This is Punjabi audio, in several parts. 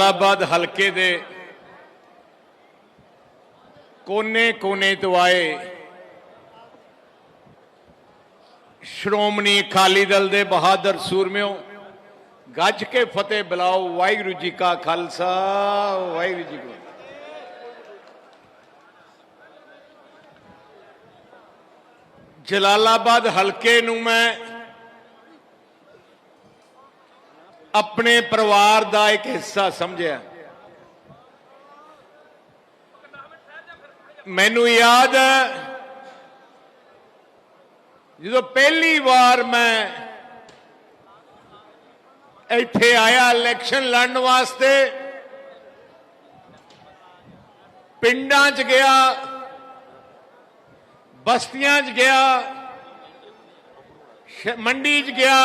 ਜਲਾਲਾਬਾਦ ਹਲਕੇ ਦੇ ਕੋਨੇ-ਕੋਨੇ ਤੋਂ ਆਏ ਸ਼੍ਰੋਮਣੀ ਅਕਾਲੀ ਦਲ ਦੇ ਬਹਾਦਰ ਸੂਰਮਿਓ, ਗੱਜ ਕੇ ਫਤਿਹ ਬੁਲਾਓ, ਵਾਹਿਗੁਰੂ ਜੀ ਕਾ ਖਾਲਸਾ, ਵਾਹਿਗੁਰੂ ਜੀ ਕੀ ਜਲਾਲਾਬਾਦ ਹਲਕੇ ਨੂੰ ਮੈਂ ਆਪਣੇ ਪਰਿਵਾਰ ਦਾ ਇੱਕ ਹਿੱਸਾ ਸਮਝਿਆ। ਮੈਨੂੰ ਯਾਦ ਹੈ, ਜਦੋਂ ਪਹਿਲੀ ਵਾਰ ਮੈਂ ਇੱਥੇ ਆਇਆ ਇਲੈਕਸ਼ਨ ਲੜਨ ਵਾਸਤੇ, ਪਿੰਡਾਂ 'ਚ ਗਿਆ, ਬਸਤੀਆਂ 'ਚ ਗਿਆ ਮੰਡੀ 'ਚ ਗਿਆ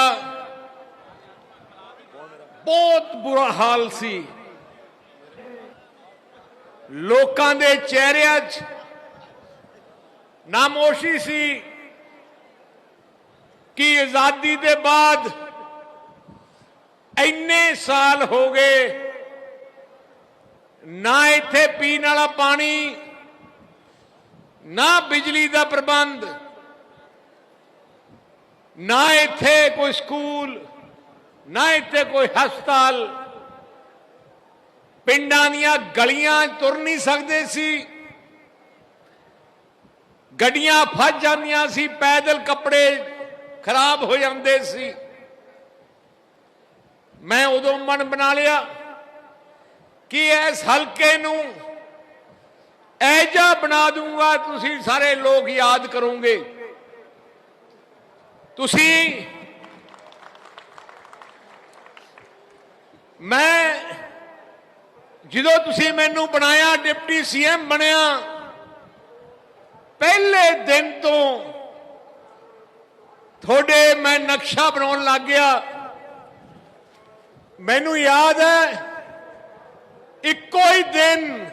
ਬਹੁਤ ਬੁਰਾ ਹਾਲ ਸੀ। ਲੋਕਾਂ ਦੇ ਚਿਹਰਿਆਂ 'ਚ ਨਾਮੋਸ਼ੀ ਸੀ ਕਿ ਆਜ਼ਾਦੀ ਦੇ ਬਾਅਦ ਇੰਨੇ ਸਾਲ ਹੋ ਗਏ, ਨਾ ਇੱਥੇ ਪੀਣ ਵਾਲਾ ਪਾਣੀ, ਨਾ ਬਿਜਲੀ ਦਾ ਪ੍ਰਬੰਧ, ਨਾ ਇੱਥੇ ਕੋਈ ਸਕੂਲ ਨਾ ਇੱਥੇ ਕੋਈ ਹਸਪਤਾਲ। ਪਿੰਡਾਂ ਦੀਆਂ ਗਲੀਆਂ ਤੁਰ ਨਹੀਂ ਸਕਦੇ ਸੀ। ਗੱਡੀਆਂ ਫਸ ਜਾਂਦੀਆਂ ਸੀ, ਪੈਦਲ ਕੱਪੜੇ ਖਰਾਬ ਹੋ ਜਾਂਦੇ ਸੀ। ਮੈਂ ਉਦੋਂ ਮਨ ਬਣਾ ਲਿਆ ਕਿ ਇਸ ਹਲਕੇ ਨੂੰ ਐਜਾ ਬਣਾ ਦੂੰਗਾ, ਤੁਸੀਂ ਸਾਰੇ ਲੋਕ ਯਾਦ ਕਰੋਗੇ। ਤੁਸੀਂ ਮੈਂ ਜਦੋਂ ਤੁਸੀਂ ਮੈਨੂੰ ਬਣਾਇਆ ਡਿਪਟੀ ਸੀਐਮ ਬਣਿਆ, ਪਹਿਲੇ ਦਿਨ ਤੋਂ ਤੁਹਾਡੇ ਮੈਂ ਨਕਸ਼ਾ ਬਣਾਉਣ ਲੱਗ ਗਿਆ। ਮੈਨੂੰ ਯਾਦ ਹੈ, ਇੱਕੋ ਹੀ ਦਿਨ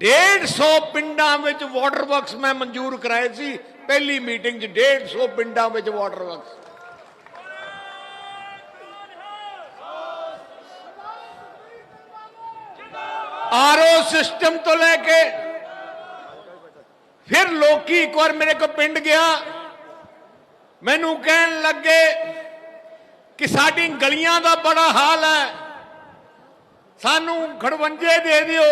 150 ਪਿੰਡਾਂ ਵਿੱਚ ਵਾਟਰ ਵਰਕਸ ਮੈਂ ਮਨਜ਼ੂਰ ਕਰਾਏ ਸੀ। ਪਹਿਲੀ ਮੀਟਿੰਗ 'ਚ 150 ਪਿੰਡਾਂ ਵਿੱਚ ਵਾਟਰ ਵਰਕਸ ਆਰਓ ਸਿਸਟਮ ਤੋਂ ਲੈ ਕੇ ਫਿਰ ਲੋਕੀ ਇੱਕ ਵਾਰ ਮੇਰੇ ਕੋਲ ਪਿੰਡ ਗਿਆ ਮੈਨੂੰ ਕਹਿਣ ਲੱਗੇ ਕਿ ਸਾਡੀ ਗਲੀਆਂ ਦਾ ਬੜਾ ਹਾਲ ਹੈ ਸਾਨੂੰ ਖੜਵੰਜੇ ਦੇ ਦਿਓ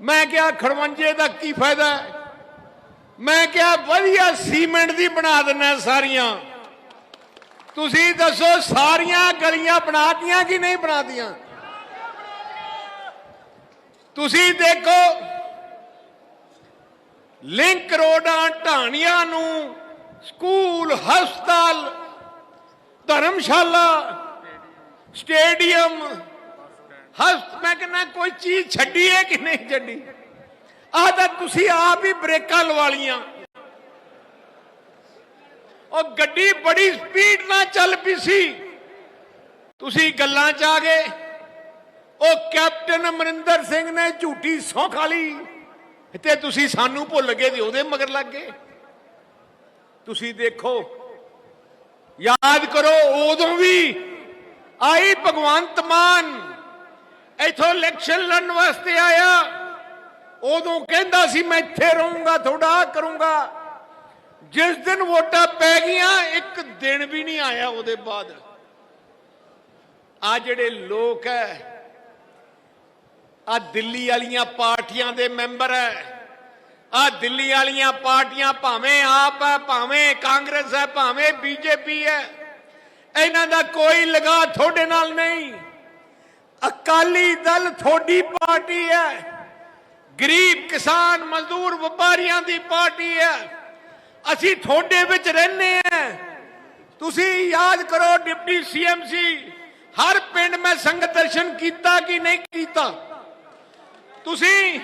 ਮੈਂ ਕਿਹਾ ਖੜਵੰਜੇ ਦਾ ਕੀ ਫਾਇਦਾ ਮੈਂ ਕਿਹਾ ਵਧੀਆ ਸੀਮੈਂਟ ਦੀ ਬਣਾ ਦਿੰਨਾ ਸਾਰੀਆਂ ਤੁਸੀਂ ਦੱਸੋ ਸਾਰੀਆਂ ਗਲੀਆਂ ਬਣਾਤੀਆਂ ਕਿ ਨਹੀਂ ਬਣਾਤੀਆਂ ਤੁਸੀਂ ਦੇਖੋ ਲਿੰਕ ਰੋਡਾਂ ਢਾਣੀਆਂ ਨੂੰ ਸਕੂਲ, ਹਸਪਤਾਲ, ਧਰਮਸ਼ਾਲਾ, ਸਟੇਡੀਅਮ ਹਸਤ ਮੈਂ ਕਹਿੰਦਾ ਕੋਈ ਚੀਜ਼ ਛੱਡੀ ਹੈ ਕਿ ਨਹੀਂ ਛੱਡੀ? ਆਹ ਤਾਂ ਤੁਸੀਂ ਆਪ ਹੀ ਬ੍ਰੇਕਾਂ ਲਵਾ ਲੀਆਂ ਉਹ ਗੱਡੀ ਬੜੀ ਸਪੀਡ ਨਾਲ ਚੱਲ ਪਈ ਸੀ। ਤੁਸੀਂ ਗੱਲਾਂ 'ਚ ਆ ਗਏ। ਉਹ ਕੈਪਟਨ ਅਮਰਿੰਦਰ ਸਿੰਘ ਨੇ ਝੂਠੀ ਸੌਂ ਖਾ ਲਈ। ਤੇ ਤੁਸੀਂ ਸਾਨੂੰ ਭੁੱਲ ਗਏ ਤੇ ਉਹਦੇ ਮਗਰ ਲੱਗ ਗਏ। ਤੁਸੀਂ ਦੇਖੋ, ਯਾਦ ਕਰੋ, ਉਦੋਂ ਵੀ ਆਈ ਭਗਵੰਤ ਮਾਨ, ਇਥੋਂ ਇਲੈਕਸ਼ਨ ਲੜਨ ਵਾਸਤੇ ਆਇਆ। ਉਦੋਂ ਕਹਿੰਦਾ ਸੀ, ਮੈਂ ਇੱਥੇ ਰਹੂੰਗਾ, ਤੁਹਾਡਾ ਕਰੂੰਗਾ। ਜਿਸ ਦਿਨ ਵੋਟਾਂ ਪੈ ਗਈਆਂ, ਇੱਕ ਦਿਨ ਵੀ ਨਹੀਂ ਆਇਆ ਉਹਦੇ ਬਾਅਦ। ਆ ਜਿਹੜੇ ਲੋਕ ਹੈ ਆ ਦਿੱਲੀ ਵਾਲੀਆਂ ਪਾਰਟੀਆਂ ਦੇ ਮੈਂਬਰ ਹੈ ਆ ਦਿੱਲੀ ਵਾਲੀਆਂ ਪਾਰਟੀਆਂ ਭਾਵੇਂ ਆਪ ਹੈ ਭਾਵੇਂ ਕਾਂਗਰਸ ਹੈ ਭਾਵੇਂ ਬੀਜੇਪੀ ਹੈ ਇਹਨਾਂ ਦਾ ਕੋਈ ਲਗਾ ਤੁਹਾਡੇ ਨਾਲ ਨਹੀਂ। ਅਕਾਲੀ ਦਲ ਤੁਹਾਡੀ ਪਾਰਟੀ ਹੈ ਗਰੀਬ ਕਿਸਾਨ ਮਜ਼ਦੂਰ ਵਪਾਰੀਆਂ ਦੀ ਪਾਰਟੀ ਹੈ ਅਸੀਂ ਤੁਹਾਡੇ ਵਿੱਚ ਰਹਿੰਦੇ ਆ ਤੁਸੀਂ ਯਾਦ ਕਰੋ ਡਿਪਟੀ ਸੀਐਮ ਸੀ ਹਰ ਪਿੰਡ ਮੈਂ ਸੰਗਤ ਦਰਸ਼ਨ ਕੀਤਾ ਕਿ ਨਹੀਂ ਕੀਤਾ? ਤੁਸੀਂ,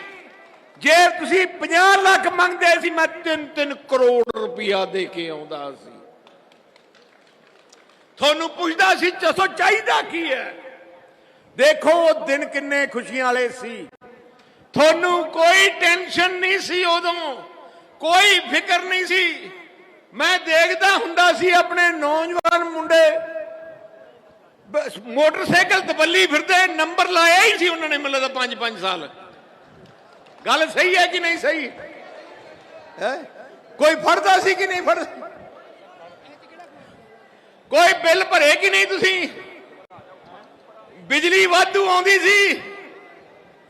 ਜੇ ਤੁਸੀਂ 50 ਲੱਖ ਮੰਗਦੇ ਸੀ, ਮੈਂ 3-3 ਕਰੋੜ ਰੁਪਇਆ ਦੇ ਕੇ ਆਉਂਦਾ ਸੀ। ਤੁਹਾਨੂੰ ਪੁੱਛਦਾ ਸੀ, ਦੱਸੋ, ਚਾਹੀਦਾ ਕੀ ਹੈ? ਦੇਖੋ, ਉਹ ਦਿਨ ਕਿੰਨੇ ਖੁਸ਼ੀਆਂ ਵਾਲੇ ਸੀ। ਤੁਹਾਨੂੰ ਕੋਈ ਟੈਨਸ਼ਨ ਨਹੀਂ ਸੀ ਉਦੋਂ, ਕੋਈ ਫਿਕਰ ਨਹੀਂ ਸੀ। ਮੈਂ ਦੇਖਦਾ ਹੁੰਦਾ ਸੀ, ਆਪਣੇ ਨੌਜਵਾਨ ਮੁੰਡੇ ਮੋਟਰਸਾਈਕਲ ਦਬੱਲੀ ਫਿਰਦੇ, ਨੰਬਰ ਲਾਇਆ ਹੀ ਸੀ ਉਹਨਾਂ ਨੇ ਮੈਨੂੰ ਲੱਗਦਾ 5-5 ਸਾਲ। ਗੱਲ ਸਹੀ ਹੈ ਕਿ ਨਹੀਂ ਸਹੀ? ਹੈ? ਕੋਈ ਫੜਦਾ ਸੀ ਕਿ ਨਹੀਂ ਫੜਦਾ? ਕੋਈ ਬਿੱਲ ਭਰੇ ਕਿ ਨਹੀਂ ਤੁਸੀਂ? ਬਿਜਲੀ ਵਾਧੂ ਆਉਂਦੀ ਸੀ।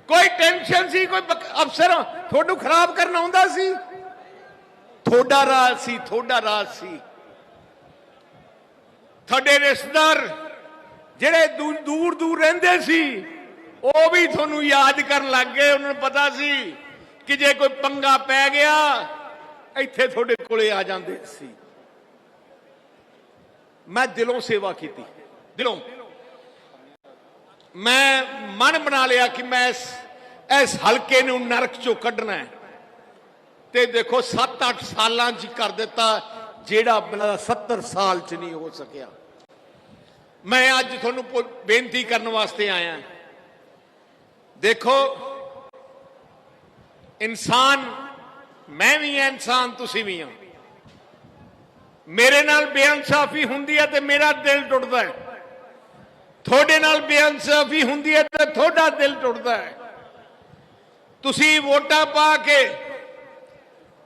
ਕੋਈ ਟੈਨਸ਼ਨ ਸੀ, ਕੋਈ ਅਫਸਰ ਤੁਹਾਨੂੰ ਖਰਾਬ ਕਰਨ ਆਉਂਦਾ ਸੀ? ਤੁਹਾਡਾ ਰਾਜ ਸੀ, ਤੁਹਾਡਾ ਰਾਜ ਸੀ। ਤੁਹਾਡੇ ਰਿਸ਼ਤੇਦਾਰ ਜਿਹੜੇ ਦੂਰ ਦੂਰ ਰਹਿੰਦੇ ਸੀ ਉਹ ਵੀ ਤੁਹਾਨੂੰ ਯਾਦ ਕਰਨ ਲੱਗ ਗਏ, ਉਹਨਾਂ ਨੂੰ ਪਤਾ ਸੀ ਕਿ ਜੇ ਕੋਈ ਪੰਗਾ ਪੈ ਗਿਆ, ਇੱਥੇ ਤੁਹਾਡੇ ਕੋਲੇ ਆ ਜਾਂਦੇ ਸੀ। ਮੈਂ ਦਿਲੋਂ ਸੇਵਾ ਕੀਤੀ, ਦਿਲੋਂ। ਮੈਂ ਮਨ ਬਣਾ ਲਿਆ ਕਿ ਮੈਂ ਇਸ ਇਸ ਹਲਕੇ ਨੂੰ ਨਰਕ ਚੋਂ ਕੱਢਣਾ ਹੈ। ਤੇ ਦੇਖੋ 7-8 ਸਾਲਾਂ 'ਚ ਕਰ ਦਿੱਤਾ, ਜਿਹੜਾ ਮੇਰਾ 70 ਸਾਲ 'ਚ ਨਹੀਂ ਹੋ ਸਕਿਆ। ਮੈਂ ਅੱਜ ਤੁਹਾਨੂੰ ਬੇਨਤੀ ਕਰਨ ਵਾਸਤੇ ਆਇਆ। ਦੇਖੋ, ਇਨਸਾਨ, ਮੈਂ ਵੀ ਹਾਂ, ਇਨਸਾਨ ਤੁਸੀਂ ਵੀ ਹੋ। ਮੇਰੇ ਨਾਲ ਬੇਇਨਸਾਫੀ ਹੁੰਦੀ ਹੈ ਤੇ ਮੇਰਾ ਦਿਲ ਟੁੱਟਦਾ ਹੈ। ਤੁਹਾਡੇ ਨਾਲ ਬੇਇਨਸਾਫੀ ਹੁੰਦੀ ਹੈ ਤੇ ਤੁਹਾਡਾ ਦਿਲ ਟੁੱਟਦਾ ਹੈ। ਤੁਸੀਂ ਵੋਟਾਂ ਪਾ ਕੇ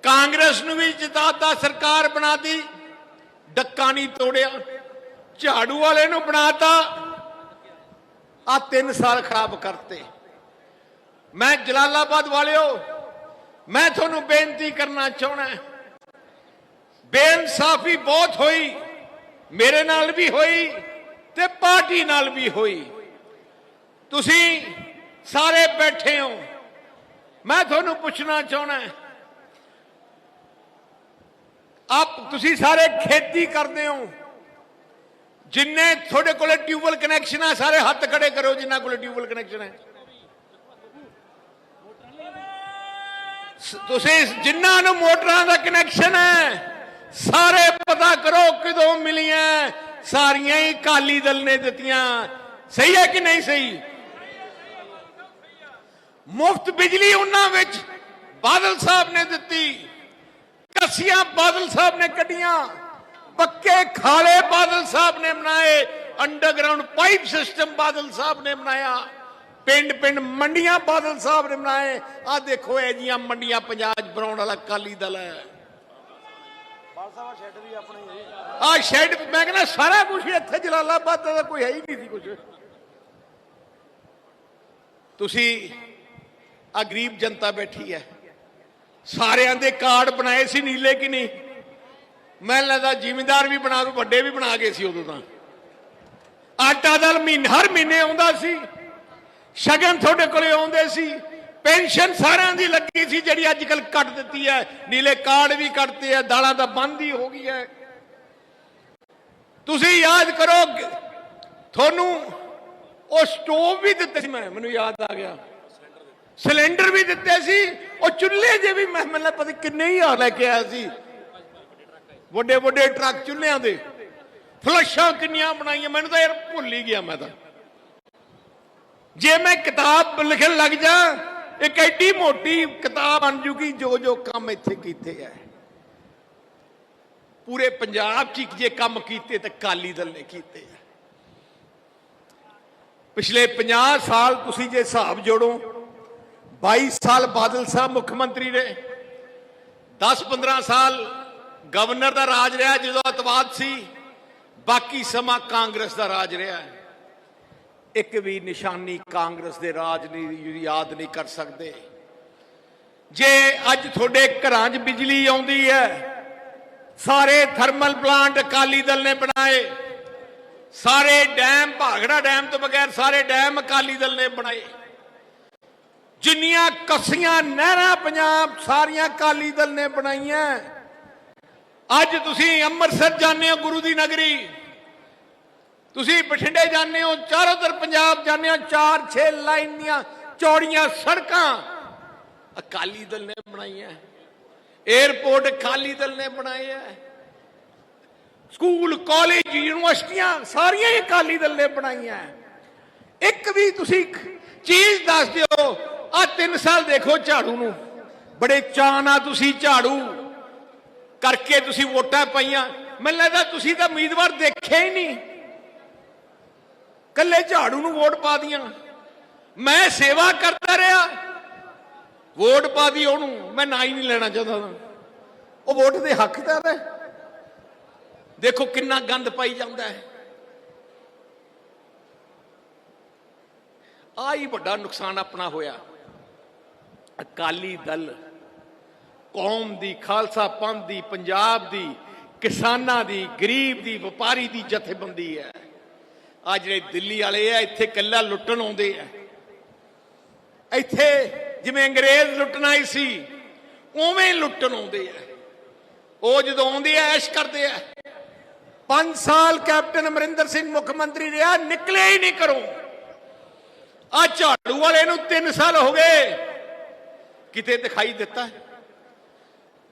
ਕਾਂਗਰਸ ਨੂੰ ਵੀ ਜਿਤਾਤਾ, ਸਰਕਾਰ ਬਣਾਤੀ, ਡੱਕਾ ਨਹੀਂ ਤੋੜਿਆ, ਝਾੜੂ ਵਾਲੇ ਨੂੰ ਬਣਾਤਾ ਆ 3 ਸਾਲ ਖਰਾਬ ਕਰਤੇ। ਮੈਂ ਜਲਾਲਾਬਾਦ ਵਾਲਿਓ, ਮੈਂ ਤੁਹਾਨੂੰ ਬੇਨਤੀ ਕਰਨਾ ਚਾਹਣਾ ਬੇਇਨਸਾਫੀ ਬਹੁਤ ਹੋਈ, ਮੇਰੇ ਨਾਲ ਵੀ ਹੋਈ ਤੇ ਪਾਰਟੀ ਨਾਲ ਵੀ ਹੋਈ। ਤੁਸੀਂ ਸਾਰੇ ਬੈਠੇ ਹੋ। ਮੈਂ ਤੁਹਾਨੂੰ ਪੁੱਛਣਾ ਚਾਹਣਾ ਆਪ ਤੁਸੀਂ ਸਾਰੇ ਖੇਤੀ ਕਰਦੇ ਹੋ। ਜਿੰਨੇ ਤੁਹਾਡੇ ਕੋਲੇ ਟਿਊਬਲ ਕਨੈਕਸ਼ਨ ਹੈ ਸਾਰੇ ਹੱਥ ਖੜੇ ਕਰੋ ਜਿਨ੍ਹਾਂ ਕੋਲੇ ਟਿਊਬਲ ਕਨੈਕਸ਼ਨ ਹੈ। ਤੁਸੀਂ ਜਿਨ੍ਹਾਂ ਨੂੰ ਮੋਟਰਾਂ ਦਾ ਕਨੈਕਸ਼ਨ ਹੈ, ਸਾਰੇ ਪਤਾ ਕਰੋ ਕਿਦੋਂ ਮਿਲੀਆਂ, ਸਾਰੀਆਂ ਹੀ ਕਾਲੀ ਦਲ ਨੇ ਦਿੱਤੀਆਂ। ਸਹੀ ਹੈ ਕਿ ਨਹੀਂ ਸਹੀ? ਮੁਫਤ ਬਿਜਲੀ ਉਹਨਾਂ ਵਿੱਚ ਬਾਦਲ ਸਾਹਿਬ ਨੇ ਦਿੱਤੀ। ਕੱਸੀਆਂ ਬਾਦਲ ਸਾਹਿਬ ਨੇ ਕੱਢੀਆਂ। ਪੱਕੇ ਖਾਲੇ ਬਾਦਲ ਸਾਹਿਬ ਨੇ ਬਣਾਏ। ਅੰਡਰਗਰਾਉਂਡ ਪਾਈਪ ਸਿਸਟਮ ਬਾਦਲ ਸਾਹਿਬ ਨੇ ਬਣਾਇਆ। ਪਿੰਡ ਪਿੰਡ ਮੰਡੀਆਂ ਬਾਦਲ ਸਾਹਿਬ ਨੇ ਬਣਾਏ। ਆ ਦੇਖੋ ਇਹ ਜੀਆਂ ਮੰਡੀਆਂ ਪੰਜਾਬ ਬਣਾਉਣ ਵਾਲਾ ਕਾਲੀ ਦਲ ਹੈ। ਆ ਸ਼ੈਡ ਮੈਂ ਕਹਿੰਦਾ ਸਾਰਾ ਕੁਝ ਇੱਥੇ ਜਲਾਲਾਬਾਦ ਦਾ ਕੋਈ ਹੈ ਹੀ ਨਹੀਂ ਸੀ ਕੁਝ ਤੁਸੀਂ ਆ ਗਰੀਬ ਜਨਤਾ ਬੈਠੀ ਹੈ। ਸਾਰਿਆਂ ਦੇ ਕਾਰਡ ਬਣਾਏ ਸੀ ਨੀਲੇ ਕਿ ਨਹੀਂ? ਮੈਂ ਲੱਗਦਾ ਜ਼ਿਮੀਂਦਾਰ ਵੀ ਬਣਾ ਕੇ ਵੱਡੇ ਵੀ ਬਣਾ ਗਏ ਸੀ ਉਦੋਂ ਤਾਂ। ਆਟਾ ਦਲ ਮਹੀਨੇ ਹਰ ਮਹੀਨੇ ਆਉਂਦਾ ਸੀ। ਸ਼ਗਨ ਤੁਹਾਡੇ ਕੋਲੇ ਆਉਂਦੇ ਸੀ। ਪੈਨਸ਼ਨ ਸਾਰਿਆਂ ਦੀ ਲੱਗੀ ਸੀ, ਜਿਹੜੀ ਅੱਜ ਕੱਲ ਕੱਟ ਦਿੱਤੀ ਹੈ। ਨੀਲੇ ਕਾਰਡ ਵੀ ਕੱਟਤੇ ਆ ਦਾਲਾਂ ਦਾ ਬੰਦ ਹੀ ਹੋ ਗਈ ਹੈ। ਤੁਸੀਂ ਯਾਦ ਕਰੋ, ਤੁਹਾਨੂੰ ਉਹ ਸਟੋਵ ਵੀ ਦਿੱਤੇ ਸੀ ਮੈਂ, ਮੈਨੂੰ ਯਾਦ ਆ ਗਿਆ। ਸਿਲੰਡਰ ਵੀ ਦਿੱਤੇ ਸੀ, ਉਹ ਚੁੱਲ੍ਹੇ ਜੇ ਵੀ ਮੈਂ, ਮੈਨੂੰ ਪਤਾ ਕਿੰਨੇ ਹੀ ਆ ਲੈ ਕੇ ਆਇਆ ਸੀ। ਵੱਡੇ ਵੱਡੇ ਟਰੱਕ ਚੁੱਲ੍ਹਿਆਂ ਦੇ। ਫਲਸ਼ਾਂ ਕਿੰਨੀਆਂ ਬਣਾਈਆਂ, ਮੈਨੂੰ ਤਾਂ ਯਾਰ ਭੁੱਲ ਹੀ ਗਿਆ ਮੈਂ ਤਾਂ। ਜੇ ਮੈਂ ਕਿਤਾਬ ਲਿਖਣ ਲੱਗ ਜਾ, ਇੱਕ ਐਡੀ ਮੋਟੀ ਕਿਤਾਬ ਬਣ ਜੂਗੀ ਜੋ ਜੋ ਕੰਮ ਇੱਥੇ ਕੀਤੇ ਐ। ਪੂਰੇ ਪੰਜਾਬ 'ਚ ਜੇ ਕੰਮ ਕੀਤੇ ਤਾਂ ਕਾਲੀ ਦਲ ਨੇ ਕੀਤੇ ਐ। ਪਿਛਲੇ 50 ਸਾਲ ਤੁਸੀਂ ਜੇ ਹਿਸਾਬ ਜੋੜੋ 22 ਸਾਲ ਬਾਦਲ ਸਾਹਿਬ ਮੁੱਖ ਮੰਤਰੀ ਰਹੇ। 10-15 ਸਾਲ ਗਵਰਨਰ ਦਾ ਰਾਜ ਰਿਹਾ ਜਦੋਂ ਅਤਵਾਦ ਸੀ, ਬਾਕੀ ਸਮਾਂ ਕਾਂਗਰਸ ਦਾ ਰਾਜ ਰਿਹਾ ਹੈ ਇੱਕ ਵੀ ਨਿਸ਼ਾਨੀ ਕਾਂਗਰਸ ਦੇ ਰਾਜ ਦੀ ਯਾਦ ਨਹੀਂ ਕਰ ਸਕਦੇ। ਜੇ ਅੱਜ ਤੁਹਾਡੇ ਘਰਾਂ 'ਚ ਬਿਜਲੀ ਆਉਂਦੀ ਹੈ, ਸਾਰੇ ਥਰਮਲ ਪਲਾਂਟ ਅਕਾਲੀ ਦਲ ਨੇ ਬਣਾਏ, ਸਾਰੇ ਡੈਮ ਭਾਗੜਾ ਡੈਮ ਤੋਂ ਬਗੈਰ ਸਾਰੇ ਡੈਮ ਅਕਾਲੀ ਦਲ ਨੇ ਬਣਾਏ। ਜਿੰਨੀਆਂ ਕੱਸੀਆਂ ਨਹਿਰਾਂ ਪੰਜਾਬ ਸਾਰੀਆਂ ਅਕਾਲੀ ਦਲ ਨੇ ਬਣਾਈਆਂ। ਅੱਜ ਤੁਸੀਂ ਅੰਮ੍ਰਿਤਸਰ ਜਾਂਦੇ ਹੋ ਗੁਰੂ ਦੀ ਨਗਰੀ। ਤੁਸੀਂ ਬਠਿੰਡੇ ਜਾਂਦੇ ਹੋ, ਚਾਰੋਂ ਤਰ ਪੰਜਾਬ ਜਾਂਦੇ ਹੋ 4-6 ਲਾਈਨ ਦੀਆਂ ਚੌੜੀਆਂ ਸੜਕਾਂ। ਅਕਾਲੀ ਦਲ ਨੇ ਬਣਾਈਆਂ। 에ਅਰਪੋਰਟ ਅਕਾਲੀ ਦਲ ਨੇ ਬਣਾਏ ਹੈ ਸਕੂਲ ਕਾਲਜ ਯੂਨੀਵਰਸਿਟੀਆਂ ਸਾਰੀਆਂ ਹੀ ਅਕਾਲੀ ਦਲ ਨੇ ਬਣਾਈਆਂ। ਇੱਕ ਵੀ ਤੁਸੀਂ ਚੀਜ਼ ਦੱਸ ਦਿਓ ਆ 3 ਸਾਲ ਦੇਖੋ ਝਾੜੂ ਨੂੰ। ਬੜੇ ਚਾਅ ਨਾਲ ਤੁਸੀਂ ਝਾੜੂ ਕਰਕੇ ਤੁਸੀਂ ਵੋਟਾਂ ਪਾਈਆਂ। ਮੈਨੂੰ ਲੱਗਦਾ ਤੁਸੀਂ ਤਾਂ ਉਮੀਦਵਾਰ ਦੇਖਿਆ ਹੀ ਨਹੀਂ। ਕੱਲੇ ਝਾੜੂ ਨੂੰ ਵੋਟ ਪਾ ਦੀਆਂ। ਮੈਂ ਸੇਵਾ ਕਰਦਾ ਰਿਹਾ। ਵੋਟ ਪਾ ਦੀ ਉਹਨੂੰ। ਮੈਂ ਨਾ ਹੀ ਨਹੀਂ ਲੈਣਾ ਚਾਹੁੰਦਾ। ਉਹ ਵੋਟ ਦੇ ਹੱਕਦਾਰ ਹੈ। ਦੇਖੋ ਕਿੰਨਾ ਗੰਦ ਪਾਈ ਜਾਂਦਾ ਹੈ। ਆ ਹੀ ਵੱਡਾ ਨੁਕਸਾਨ ਆਪਣਾ ਹੋਇਆ। ਅਕਾਲੀ ਦਲ ਕੌਮ ਦੀ, ਖਾਲਸਾ ਪੰਥ ਦੀ, ਪੰਜਾਬ ਦੀ, ਕਿਸਾਨਾਂ ਦੀ, ਗਰੀਬ ਦੀ, ਵਪਾਰੀ ਦੀ ਜਥੇਬੰਦੀ ਹੈ। ਆ ਜਿਹੜੇ ਦਿੱਲੀ ਵਾਲੇ ਆ, ਇੱਥੇ ਕੱਲਾ ਲੁੱਟਣ ਆਉਂਦੇ ਆ। ਇੱਥੇ ਜਿਵੇਂ ਅੰਗਰੇਜ਼ ਲੁੱਟਣਾ ਹੀ ਸੀ, ਉਵੇਂ ਲੁੱਟਣ ਆਉਂਦੇ ਆ। ਉਹ ਜਦੋਂ ਆਉਂਦੇ ਆ, ਐਸ਼ ਕਰਦੇ ਆ। 5 ਸਾਲ ਕੈਪਟਨ ਅਮਰਿੰਦਰ ਸਿੰਘ ਮੁੱਖ ਮੰਤਰੀ ਰਿਹਾ ਨਿਕਲੇ ਹੀ ਨਹੀਂ ਕਰੋ ਆ ਝਾੜੂ ਵਾਲੇ ਨੂੰ 3 ਸਾਲ ਹੋ ਗਏ। ਕਿਤੇ ਦਿਖਾਈ ਦਿੱਤਾ।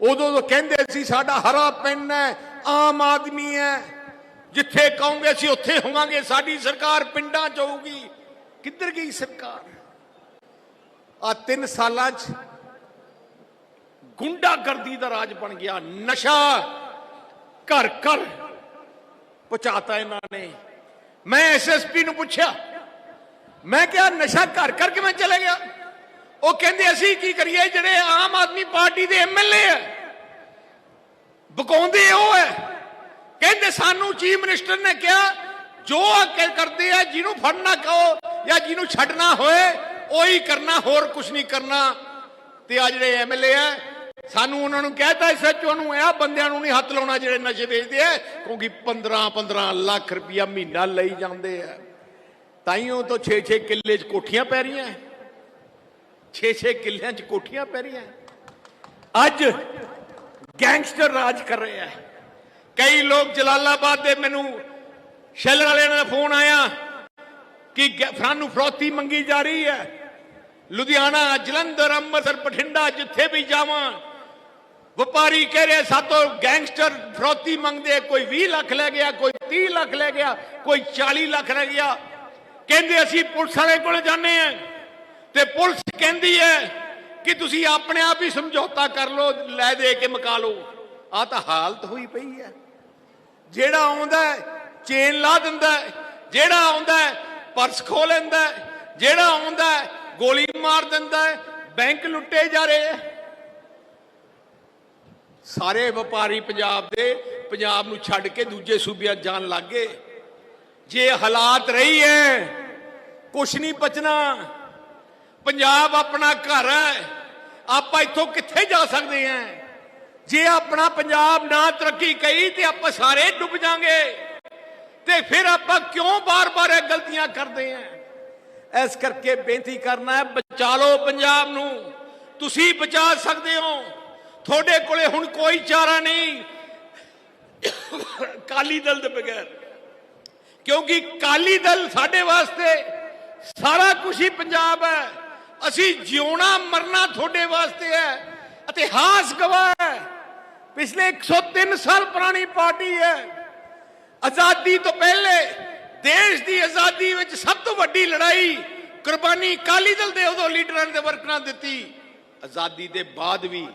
ਉਦੋਂ ਤੋਂ ਕਹਿੰਦੇ ਸੀ, ਸਾਡਾ ਹਰਾ ਪੈਨ ਹੈ, ਆਮ ਆਦਮੀ ਹੈ। ਜਿੱਥੇ ਕਹੋਗੇ ਅਸੀਂ ਉੱਥੇ ਹੋਵਾਂਗੇ, ਸਾਡੀ ਸਰਕਾਰ ਪਿੰਡਾਂ 'ਚ ਹੋਊਗੀ। ਕਿੱਧਰ ਗਈ ਸਰਕਾਰ? ਆ 3 ਸਾਲਾਂ 'ਚ ਗੁੰਡਾਗਰਦੀ ਦਾ ਰਾਜ ਬਣ ਗਿਆ। ਨਸ਼ਾ ਘਰ ਘਰ ਪਹੁੰਚਾਤਾ ਇਹਨਾਂ ਨੇ। ਮੈਂ ਐਸਐਸਪੀ ਨੂੰ ਪੁੱਛਿਆ। ਮੈਂ ਕਿਹਾ, ਨਸ਼ਾ ਘਰ ਘਰ ਕਿਵੇਂ ਚਲੇ ਗਿਆ? ਉਹ ਕਹਿੰਦੇ, ਅਸੀਂ ਕੀ ਕਰੀਏ? ਜਿਹੜੇ ਆਮ ਆਦਮੀ ਪਾਰਟੀ ਦੇ ਐਮਐਲਏ ਆ ਬਕਾਉਂਦੇ ਉਹ ਹੈ। ਕਹਿੰਦੇ ਸਾਨੂੰ ਚੀਫ ਮਿਨਿਸਟਰ ਨੇ ਕਿਹਾ, ਜੋ ਆਕੇ ਕਰਦੇ ਆ, ਜਿਹਨੂੰ ਫੜਨਾ ਕਹੋ ਜਾਂ ਜਿਹਨੂੰ ਛੱਡਣਾ ਹੋਏ, ਉਹੀ ਕਰਨਾ, ਹੋਰ ਕੁਝ ਨਹੀਂ ਕਰਨਾ। ਤੇ ਆ ਜਿਹੜੇ ਐਮਐਲਏ ਆ, ਸਾਨੂੰ ਉਹਨਾਂ ਨੂੰ ਕਹਿਤਾ ਐਸਐਚਓ ਨੂੰ, ਇਹ ਬੰਦਿਆਂ ਨੂੰ ਨਹੀਂ ਹੱਥ ਲਾਉਣਾ ਜਿਹੜੇ ਨਸ਼ੇ ਵੇਚਦੇ ਆ, ਕਿਉਂਕਿ 15 15 ਲੱਖ ਰੁਪਇਆ ਮਹੀਨਾ ਲਈ ਜਾਂਦੇ ਆ। ਤਾਈਓ ਤੋਂ 6-6 ਕਿੱਲੇ 'ਚ ਕੋਠੀਆਂ ਪੈ ਰਹੀਆਂ। 6-6 ਕਿੱਲਿਆਂ 'ਚ ਕੋਠੀਆਂ ਪੈ ਰਹੀਆਂ। ਅੱਜ ਗੈਂਗਸਟਰ ਰਾਜ ਕਰ ਰਿਹਾ ਹੈ। ਕਈ ਲੋਕ ਜਲਾਲਾਬਾਦ ਦੇ ਮੈਨੂੰ ਸ਼ੈਲਰ ਵਾਲਿਆਂ ਦਾ ਫੋਨ ਆਇਆ ਕਿ ਸਾਨੂੰ ਫਰੋਤੀ ਮੰਗੀ ਜਾ ਰਹੀ ਹੈ। ਲੁਧਿਆਣਾ, ਜਲੰਧਰ, ਅੰਮ੍ਰਿਤਸਰ, ਬਠਿੰਡਾ ਜਿੱਥੇ ਵੀ ਜਾਵਾਂ, ਵਪਾਰੀ ਕਹਿ ਰਿਹਾ, ਸਾਤੋਂ ਗੈਂਗਸਟਰ ਫਰੋਤੀ ਮੰਗਦੇ ਕੋਈ 20 ਲੱਖ ਲੈ ਗਿਆ, ਕੋਈ 30 ਲੱਖ ਲੈ ਗਿਆ, ਕੋਈ 40 ਲੱਖ ਲੈ ਗਿਆ। ਕਹਿੰਦੇ, ਅਸੀਂ ਪੁਲਿਸ ਵਾਲੇ ਕੋਲ ਜਾਂਦੇ ਆ ਤੇ ਪੁਲਿਸ ਕਹਿੰਦੀ ਹੈ ਕਿ ਤੁਸੀਂ ਆਪਣੇ ਆਪ ਹੀ ਸਮਝੌਤਾ ਕਰ ਲਓ, ਲੈ ਦੇ ਕੇ ਮਕਾ ਲਓ। ਆ ਤਾਂ ਹਾਲਤ ਹੋਈ ਪਈ ਹੈ। ਜਿਹੜਾ ਆਉਂਦਾ ਚੇਨ ਲਾ ਦਿੰਦਾ ਜਿਹੜਾ ਆਉਂਦਾ ਪਰਸ ਖੋ ਲੈਂਦਾ ਜਿਹੜਾ ਆਉਂਦਾ ਗੋਲੀ ਮਾਰ ਦਿੰਦਾ ਬੈਂਕ ਲੁੱਟੇ ਜਾ ਰਹੇ ਹੈ। ਸਾਰੇ ਵਪਾਰੀ ਪੰਜਾਬ ਦੇ, ਪੰਜਾਬ ਨੂੰ ਛੱਡ ਕੇ ਦੂਜੇ ਸੂਬਿਆਂ 'ਚ ਜਾਣ ਲੱਗੇ। ਜੇ ਹਾਲਾਤ ਰਹੀ ਹੈ, ਕੁਛ ਨਹੀਂ ਬਚਣਾ। ਪੰਜਾਬ ਆਪਣਾ ਘਰ ਹੈ, ਆਪਾਂ ਇੱਥੋਂ ਕਿੱਥੇ ਜਾ ਸਕਦੇ ਹਾਂ? ਜੇ ਆਪਣਾ ਪੰਜਾਬ ਨਾ ਤਰੱਕੀ ਕਹੀ ਤੇ ਆਪਾਂ ਸਾਰੇ ਡੁੱਬ ਜਾਾਂਗੇ। ਤੇ ਫਿਰ ਆਪਾਂ ਕਿਉਂ ਬਾਰ-ਬਾਰ ਇਹ ਗਲਤੀਆਂ ਕਰਦੇ ਹਾਂ ਇਸ ਕਰਕੇ ਬੇਨਤੀ ਕਰਨਾ ਹੈ, ਬਚਾ ਲਓ ਪੰਜਾਬ ਨੂੰ। ਤੁਸੀਂ ਬਚਾ ਸਕਦੇ ਹੋ। ਤੁਹਾਡੇ ਕੋਲੇ ਹੁਣ ਕੋਈ ਚਾਰਾ ਨਹੀਂ। ਕਾਲੀ ਦਲ ਦੇ ਬਗੈਰ। ਕਿਉਂਕਿ ਕਾਲੀ ਦਲ ਸਾਡੇ ਵਾਸਤੇ ਸਾਰਾ ਕੁਝ ਹੀ ਪੰਜਾਬ ਹੈ। ਅਸੀਂ ਜਿਉਣਾ ਮਰਨਾ ਤੁਹਾਡੇ ਵਾਸਤੇ ਹੈ। ਇਤਿਹਾਸ ਗਵਾਹ ਹੈ। ਪਿਛਲੇ 103 ਸਾਲ ਪੁਰਾਣੀ ਪਾਰਟੀ ਹੈ। ਆਜ਼ਾਦੀ ਤੋਂ ਪਹਿਲੇ ਦੇਸ਼ ਦੀ ਆਜ਼ਾਦੀ ਵਿੱਚ ਸਭ ਤੋਂ ਵੱਡੀ ਲੜਾਈ ਕੁਰਬਾਨੀ ਕਾਲੀ ਦਲ ਦੇ ਉਦੋਂ ਲੀਡਰਾਂ ਦੇ ਵਰਕਰਾਂ ਦਿੱਤੀ। ਆਜ਼ਾਦੀ ਦੇ ਬਾਅਦ ਵੀ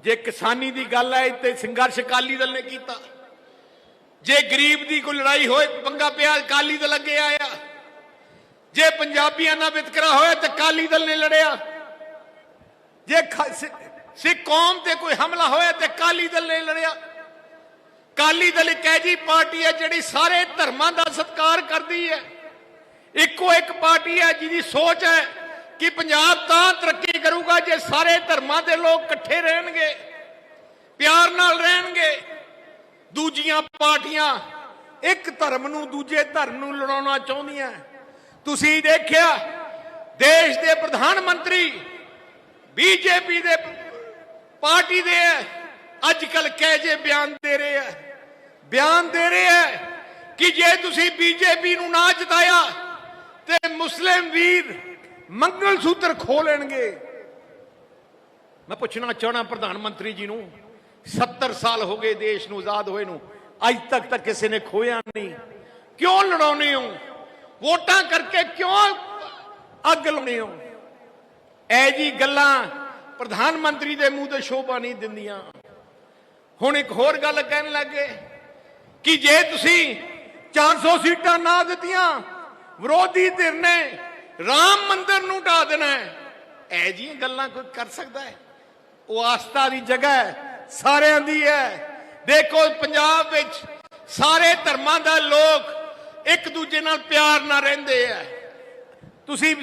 ਜੇ ਕਿਸਾਨੀ ਦੀ ਗੱਲ ਹੈ ਤੇ ਸੰਘਰਸ਼ ਅਕਾਲੀ ਦਲ ਨੇ ਕੀਤਾ। ਜੇ ਗਰੀਬ ਦੀ ਕੋਈ ਲੜਾਈ ਹੋਏ ਪੰਗਾ ਪਿਆ ਅਕਾਲੀ ਦਲ ਅੱਗੇ ਆਇਆ। ਜੇ ਪੰਜਾਬੀਆਂ ਨਾਲ ਵਿਤਕਰਾ ਹੋਇਆ ਤਾਂ ਅਕਾਲੀ ਦਲ ਨੇ ਲੜਿਆ। ਜੇ ਸਿੱਖ ਕੌਮ ਤੇ ਕੋਈ ਹਮਲਾ ਹੋਇਆ ਤੇ ਅਕਾਲੀ ਦਲ ਨੇ ਲੜਿਆ। ਅਕਾਲੀ ਦਲ ਇੱਕ ਐਜੀ ਪਾਰਟੀ ਹੈ ਜਿਹੜੀ ਸਾਰੇ ਧਰਮਾਂ ਦਾ ਸਤਿਕਾਰ ਕਰਦੀ ਹੈ। ਇੱਕੋ ਇੱਕ ਪਾਰਟੀ ਹੈ ਜਿਹਦੀ ਸੋਚ ਹੈ ਕਿ ਪੰਜਾਬ ਤਾਂ ਤਰੱਕੀ ਕਰੂਗਾ ਜੇ ਸਾਰੇ ਧਰਮਾਂ ਦੇ ਲੋਕ ਇਕੱਠੇ ਰਹਿਣਗੇ, ਪਿਆਰ ਨਾਲ ਰਹਿਣਗੇ। ਦੂਜੀਆਂ ਪਾਰਟੀਆਂ ਇੱਕ ਧਰਮ ਨੂੰ ਦੂਜੇ ਧਰਮ ਨੂੰ ਲੜਾਉਣਾ ਚਾਹੁੰਦੀਆਂ ਤੁਸੀਂ ਦੇਖਿਆ, ਦੇਸ਼ ਦੇ ਪ੍ਰਧਾਨ ਮੰਤਰੀ ਬੀਜੇਪੀ ਦੇ ਪਾਰਟੀ ਦੇ ਅੱਜ ਕੱਲ ਕਹਿ ਜੇ ਬਿਆਨ ਦੇ ਰਹੇ ਹੈ ਬਿਆਨ ਦੇ ਰਹੇ ਹੈ ਕਿ ਜੇ ਤੁਸੀਂ ਬੀਜੇਪੀ ਨੂੰ ਨਾ ਜਿਤਾਇਆ, ਤੇ ਮੁਸਲਿਮ ਵੀਰ ਮੰਗਲ ਸੂਤਰ ਖੋ ਲੈਣਗੇ। ਮੈਂ ਪੁੱਛਣਾ ਚਾਹਣਾ ਪ੍ਰਧਾਨ ਮੰਤਰੀ ਜੀ ਨੂੰ 70 ਸਾਲ ਹੋ ਗਏ ਦੇਸ਼ ਨੂੰ ਆਜ਼ਾਦ ਹੋਏ ਨੂੰ, ਅੱਜ ਤੱਕ ਤਾਂ ਕਿਸੇ ਨੇ ਖੋਇਆ ਨਹੀਂ। ਕਿਉਂ ਲੜਾਉਨੇ ਹੋ? ਵੋਟਾਂ ਕਰਕੇ ਕਿਉਂ ਅੱਗ ਲਾਉਨੇ ਹੋ? ਐ ਜੀ ਗੱਲਾਂ ਪ੍ਰਧਾਨ ਮੰਤਰੀ ਦੇ ਮੂੰਹ ਤੇ ਸ਼ੋਭਾ ਨਹੀਂ ਦਿੰਦੀਆਂ। ਹੁਣ ਇੱਕ ਹੋਰ ਗੱਲ ਕਹਿਣ ਲੱਗੇ ਕਿ ਜੇ ਤੁਸੀਂ 400 ਸੀਟਾਂ ਨਾ ਦਿੱਤੀਆਂ, ਵਿਰੋਧੀ ਧਿਰ ਨੇ ਰਾਮ ਮੰਦਿਰ ਨੂੰ ਢਾ ਦੇਣਾ ਐ ਜੀਆਂ ਗੱਲਾਂ ਕੋਈ ਕਰ ਸਕਦਾ ਹੈ? ਉਹ ਆਸਥਾ ਦੀ ਜਗ੍ਹਾ ਹੈ, ਸਾਰਿਆਂ ਦੀ ਹੈ। ਦੇਖੋ ਪੰਜਾਬ ਵਿੱਚ ਸਾਰੇ ਧਰਮਾਂ ਦਾ ਲੋਕ ਇੱਕ ਦੂਜੇ ਨਾਲ ਪਿਆਰ ਨਾਲ ਰਹਿੰਦੇ ਆ। ਤੁਸੀਂ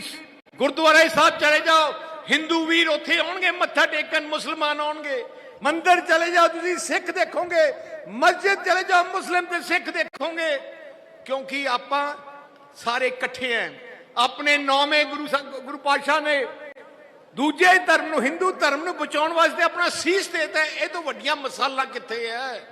ਗੁਰਦੁਆਰੇ ਸਾਹਿਬ ਚਲੇ ਜਾਓ ਹਿੰਦੂ ਵੀਰ ਉੱਥੇ ਆਉਣਗੇ, ਮੱਥਾ ਟੇਕਣ, ਮੁਸਲਮਾਨ ਆਉਣਗੇ। ਮੰਦਰ ਚਲੇ ਜਾਓ, ਤੁਸੀਂ ਸਿੱਖ ਦੇਖੋਗੇ। ਮਸਜਿਦ ਚਲੇ ਜਾਓ, ਮੁਸਲਿਮ ਤੇ ਸਿੱਖ ਦੇਖੋਗੇ। ਕਿਉਂਕਿ ਆਪਾਂ ਸਾਰੇ ਇਕੱਠੇ ਆਂ। ਆਪਣੇ ਨੌਵੇਂ ਗੁਰੂ ਗੁਰੂ ਪਾਤਸ਼ਾਹ ਨੇ ਦੂਜੇ ਧਰਮ ਨੂੰ, ਹਿੰਦੂ ਧਰਮ ਨੂੰ ਬਚਾਉਣ ਵਾਸਤੇ ਆਪਣਾ ਸੀਸ ਦੇਤਾ। ਹੈ। ਇਹ ਤੋਂ ਵੱਡੀਆਂ ਮਸਾਲਾ ਕਿੱਥੇ ਹੈ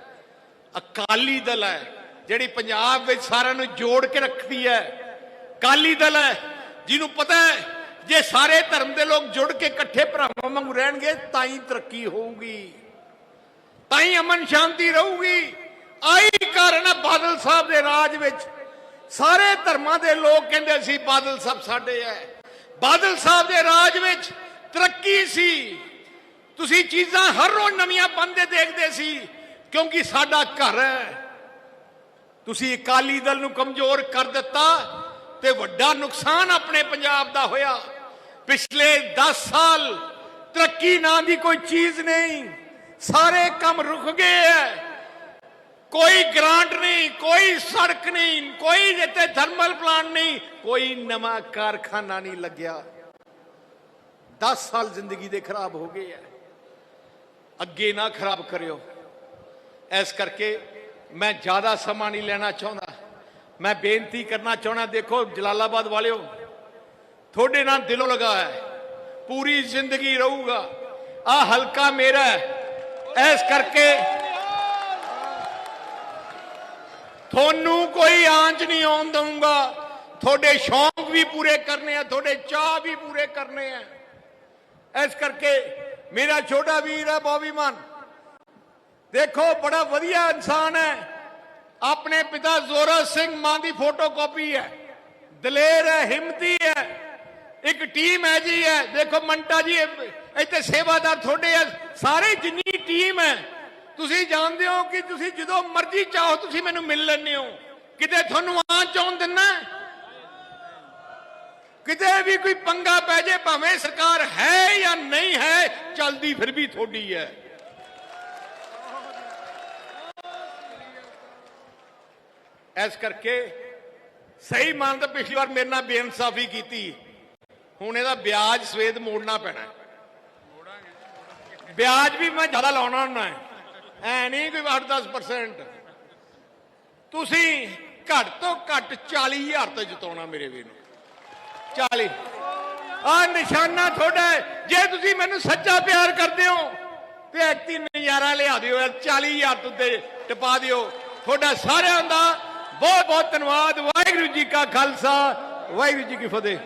ਅਕਾਲੀ ਦਲ ਹੈ ਜਿਹੜੀ ਪੰਜਾਬ ਵਿੱਚ ਸਾਰਿਆਂ ਨੂੰ ਜੋੜ ਕੇ ਰੱਖਦੀ ਹੈ ਅਕਾਲੀ ਦਲ ਹੈ ਜਿਹਨੂੰ ਪਤਾ ਹੈ ਜੇ ਸਾਰੇ ਧਰਮ ਦੇ ਲੋਕ ਜੁੜ ਕੇ ਇਕੱਠੇ ਭਰਾਵਾਂ ਵਾਂਗੂ ਰਹਿਣਗੇ, ਤਾਂ ਹੀ ਤਰੱਕੀ ਹੋਊਗੀ। ਤਾਂ ਹੀ ਅਮਨ ਸ਼ਾਂਤੀ ਰਹੂਗੀ। ਆਈ ਕਾਰਨ ਬਾਦਲ ਸਾਹਿਬ ਦੇ ਰਾਜ ਵਿੱਚ। ਸਾਰੇ ਧਰਮਾਂ ਦੇ ਲੋਕ ਕਹਿੰਦੇ ਸੀ ਬਾਦਲ ਸਾਹਿਬ ਸਾਡੇ ਹੈ ਬਾਦਲ ਸਾਹਿਬ ਦੇ ਰਾਜ ਵਿੱਚ ਤਰੱਕੀ ਸੀ। ਤੁਸੀਂ ਚੀਜ਼ਾਂ ਹਰ ਰੋਜ਼ ਨਵੀਆਂ ਬੰਦੇ ਦੇਖਦੇ ਸੀ, ਕਿਉਂਕਿ ਸਾਡਾ ਘਰ ਹੈ ਤੁਸੀਂ ਅਕਾਲੀ ਦਲ ਨੂੰ ਕਮਜ਼ੋਰ ਕਰ ਦਿੱਤਾ ਤੇ ਵੱਡਾ ਨੁਕਸਾਨ ਆਪਣੇ ਪੰਜਾਬ ਦਾ ਹੋਇਆ। ਪਿਛਲੇ 10 ਸਾਲ ਤਰੱਕੀ ਨਾਂ ਦੀ ਕੋਈ ਚੀਜ਼ ਨਹੀਂ। ਸਾਰੇ ਕੰਮ ਰੁਕ ਗਏ ਹੈ ਕੋਈ ਗ੍ਰਾਂਟ ਨਹੀਂ, ਕੋਈ ਸੜਕ ਨਹੀਂ, ਕੋਈ ਇੱਥੇ ਥਰਮਲ ਪਲਾਂਟ ਨਹੀਂ, ਕੋਈ ਨਵਾਂ ਕਾਰਖਾਨਾ ਨਹੀਂ ਲੱਗਿਆ। 10 ਸਾਲ ਜ਼ਿੰਦਗੀ ਦੇ ਖਰਾਬ ਹੋ ਗਏ ਹੈ ਅੱਗੇ ਨਾ ਖਰਾਬ ਕਰਿਓ। ਇਸ ਕਰਕੇ ਮੈਂ ਜ਼ਿਆਦਾ ਸਮਾਂ ਨਹੀਂ ਲੈਣਾ ਚਾਹੁੰਦਾ। ਮੈਂ ਬੇਨਤੀ ਕਰਨਾ ਚਾਹਣਾ ਦੇਖੋ ਜਲਾਲਾਬਾਦ ਵਾਲਿਓ ਤੁਹਾਡੇ ਨਾਲ ਦਿਲੋਂ ਲਗਾ ਹੈ ਪੂਰੀ ਜ਼ਿੰਦਗੀ ਰਹੂਗਾ ਆ ਹਲਕਾ ਮੇਰਾ ਹੈ ਇਸ ਕਰਕੇ ਤੁਹਾਨੂੰ ਕੋਈ ਆਂਚ ਨਹੀਂ ਆਉਣ ਦਊਂਗਾ ਤੁਹਾਡੇ ਸ਼ੌਂਕ ਵੀ ਪੂਰੇ ਕਰਨੇ ਆ ਤੁਹਾਡੇ ਚਾਹ ਵੀ ਪੂਰੇ ਕਰਨੇ ਆ ਇਸ ਕਰਕੇ ਮੇਰਾ ਛੋਟਾ ਵੀਰ ਹੈ ਬੋਬੀ ਮਾਨ ਦੇਖੋ ਬੜਾ ਵਧੀਆ ਇਨਸਾਨ ਹੈ ਆਪਣੇ ਪਿਤਾ ਜ਼ੋਰਾ ਸਿੰਘ ਮਾਨ ਦੀ ਫੋਟੋਕਾਪੀ ਹੈ ਦਲੇਰ ਹੈ ਹਿੰਮਤੀ ਹੈ ਇੱਕ ਟੀਮ ਹੈ ਜੀ ਹੈ ਦੇਖੋ ਮੰਟਾ ਜੀ, ਇੱਥੇ ਸੇਵਾਦਾਰ ਤੁਹਾਡੇ ਆ। ਸਾਰੇ ਜਿੰਨੀ ਟੀਮ ਹੈ, ਤੁਸੀਂ ਜਾਣਦੇ ਹੋ ਕਿ ਤੁਸੀਂ ਜਦੋਂ ਮਰਜ਼ੀ ਚਾਹੋ, ਤੁਸੀਂ ਮੈਨੂੰ ਮਿਲ ਲੈਂਦੇ ਹੋ। ਕਿਤੇ ਤੁਹਾਨੂੰ ਆ ਚਾਹੁੰ ਦਿੰਨਾ ਕਿਤੇ ਵੀ ਕੋਈ ਪੰਗਾ ਪੈ ਜੇ, ਭਾਵੇਂ ਸਰਕਾਰ ਹੈ ਜਾਂ ਨਹੀਂ ਹੈ, ਚਲਦੀ ਫਿਰ ਵੀ ਤੁਹਾਡੀ ਹੈ। ਇਸ ਕਰਕੇ ਸਹੀ ਮੰਨ ਤਾਂ ਪਿਛਲੀ ਵਾਰ ਮੇਰੇ ਨਾਲ ਬੇਇਨਸਾਫੀ ਕੀਤੀ। ਹੁਣ ਇਹਦਾ ਵਿਆਜ ਸਵੇਦ ਮੋੜਨਾ ਪੈਣਾ ਵਿਆਜ ਵੀ ਮੈਂ ਜ਼ਿਆਦਾ ਲਾਉਣਾ ਹੁੰਦਾ ਹੈ। ਐ ਨਹੀਂ ਕੋਈ 8-10% ਤੁਸੀਂ ਘੱਟ ਤੋਂ ਘੱਟ 40000 ਤੇ ਜਿਤਾਉਣਾ ਮੇਰੇ ਵੀਰ ਨੂੰ। 40 ਆ ਨਿਸ਼ਾਨਾ ਤੁਹਾਡਾ ਜੇ ਤੁਸੀਂ ਮੈਨੂੰ ਸੱਚਾ ਪਿਆਰ ਕਰਦੇ ਹੋ, ਤੇ ਐਕਤੀ ਨਜ਼ਾਰਾ ਲਿਆ ਦਿਓ ਯਾਰ 40000 ਉੱਤੇ ਟਪਾ ਦਿਓ। ਤੁਹਾਡਾ ਸਾਰਿਆਂ ਦਾ ਬਹੁਤ ਬਹੁਤ ਧੰਨਵਾਦ। ਵਾਹਿਗੁਰੂ ਜੀ ਕਾ ਖਾਲਸਾ, ਵਾਹਿਗੁਰੂ ਜੀ ਕੀ ਫਤਿਹ।